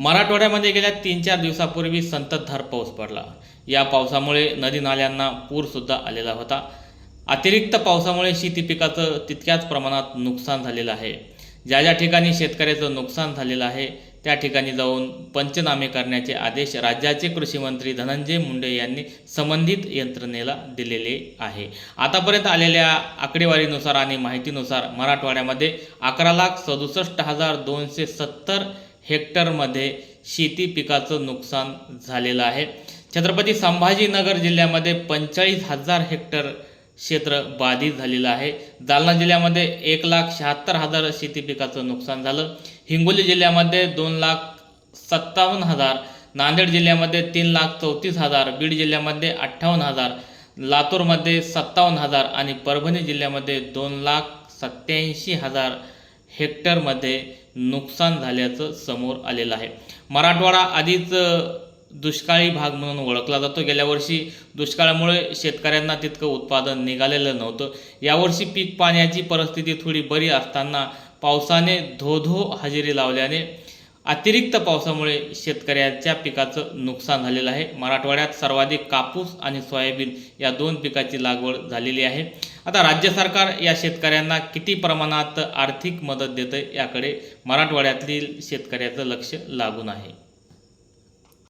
मराठवाड्यामध्ये गेल्या तीन चार दिवसापूर्वी संततधार पाऊस पडला. या पावसामुळे नदी नाल्यांना पूरसुद्धा आलेला होता. अतिरिक्त पावसामुळे शेती पिकाचं तितक्याच प्रमाणात नुकसान झालेलं आहे. ज्या ज्या ठिकाणी शेतकऱ्याचं नुकसान झालेलं आहे त्या ठिकाणी जाऊन पंचनामे करण्याचे आदेश राज्याचे कृषीमंत्री धनंजय मुंडे यांनी संबंधित यंत्रणेला दिलेले आहे. आतापर्यंत आलेल्या आकडेवारीनुसार आणि माहितीनुसार मराठवाड्यामध्ये अकरा लाख सदुसष्ट हजार दोनशे सत्तर हेक्टरमध्ये शेती पिकाचं नुकसान झालेलं आहे. छत्रपती संभाजीनगर जिल्ह्यामध्ये पंचेचाळीस हजार हेक्टर क्षेत्र बाधित झालेलं आहे. जालना जिल्ह्यामध्ये एक लाख शहात्तर हजार शेती पिकाचं नुकसान झालं. हिंगोली जिल्ह्यामध्ये दोन लाख सत्तावन्न हजार नांदेड जिल्ह्यामध्ये तीन लाख चौतीस हजार बीड जिल्ह्यामध्ये अठ्ठावन्न हजार लातूरमध्ये सत्तावन्न हजार आणि परभणी जिल्ह्यामध्ये दोन लाख सत्याऐंशी हजार हेक्टरमध्ये नुकसान झाल्याचं समोर आलेलं आहे. मराठवाडा आधीच दुष्काळी भाग म्हणून ओळखला जातो. गेल्या वर्षी दुष्काळामुळे शेतकऱ्यांना तितकं उत्पादन निघालेलं नव्हतं. यावर्षी पीक पाण्याची परिस्थिती थोडी बरी असताना पावसाने धो धो हजेरी लावल्याने अतिरिक्त पावसामुळे शेतकऱ्याच्या पिकाचं नुकसान झालेलं आहे. मराठवाड्यात सर्वाधिक कापूस आणि सोयाबीन या दोन पिकाची लागवड झालेली आहे. आता राज्य सरकार या शेतकऱ्यांना किती प्रमाणात आर्थिक मदत देतं याकडे मराठवाड्यातील शेतकऱ्याचं लक्ष लागून आहे.